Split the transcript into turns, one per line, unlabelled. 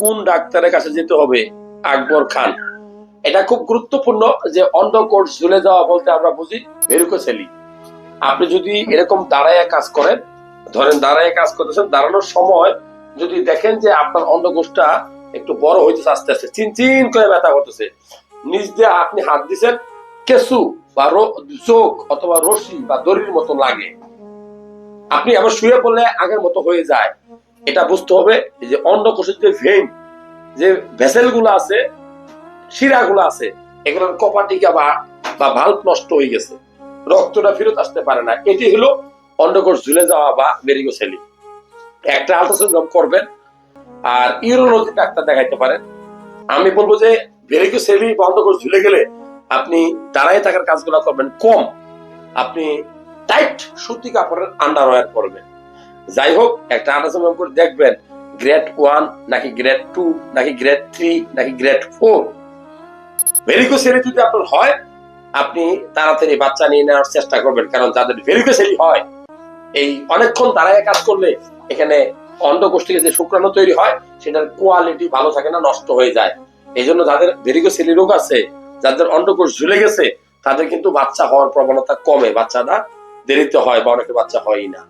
কোন ডাক্তারের কাছে যেতে হবে, আকবর খান। এটা খুব গুরুত্বপূর্ণ যে অন্ডকোষ ঝুলে যাওয়া বলতে আমরা বুঝি ভেরুকোসেলি। আপনি যদি এরকম দাঁড়ায় কাজ করেন, ধরেন দাঁড়ায় কাজ করতেছেন, দাঁড়ানোর সময় যদি দেখেন যে আপনার অন্ডকোষটা একটু বড় হইতেছে, আস্তে আস্তে চিনচিন করে ব্যথা করতেছে, নিজ দিয়ে আপনি হাত দিছেন কেসু বা চোখ অথবা রশি বা দড়ির মতো লাগে। আপনি আবার শুয়ে পড়লে আগের মতো হয়ে যায়। এটা বুঝতে হবে যে অন্ডকোষের যে ভেন যে ভেসেলগুলো আছে শিরা গুলো আছে, এগুলোর কপাটিকা বা বা ভাল্ব নষ্ট হয়ে গেছে। রক্তটা ফেরত আসতে পারে না। এটি হলো অন্ডকোষ ঝুলে যাওয়া বা মেরিগোসেলি। একটা আলট্রাসাউন্ড করবেন আর ইউরোলজি ডাক্তার দেখাইতে পারেন। আমি বলব যে ভেরিগোসেলি বা অন্ডকোষ ঝুলে গেলে আপনি দাঁড়ায় থাকার কাজগুলো করবেন কম। আপনি টাইট সুতি কাপড়ের আন্ডারওয়্যার করবেন। যাই হোক একটা আন্ডারসাউন্ড করে দেখবেন গ্রেড ওয়ান নাকি গ্রেড টু নাকি গ্রেড থ্রি নাকি গ্রেড ফোর ভেরিকোসেলি যদি আপনার হয়, আপনি তাড়াতাড়ি বাচ্চা নিয়ে নেওয়ার চেষ্টা করবেন, কারণ যাদের ভেরিকোসেলি হয়, এই অনেকক্ষণ দাঁড়ায় কাজ করলে এখানে অন্ডকোষ থেকে যে শুক্রাণু তৈরি হয়, সেটার কোয়ালিটি ভালো থাকে না, নষ্ট হয়ে যায়। এই জন্য যাদের ভেরিকোসেলি রোগ আছে, যাদের অন্ডকোষ ঝুলে গেছে, তাদের কিন্তু বাচ্চা হওয়ার প্রবণতা কমে বাচ্চাটা দেরিতে হয় বা অনেকে বাচ্চা হয়ই না।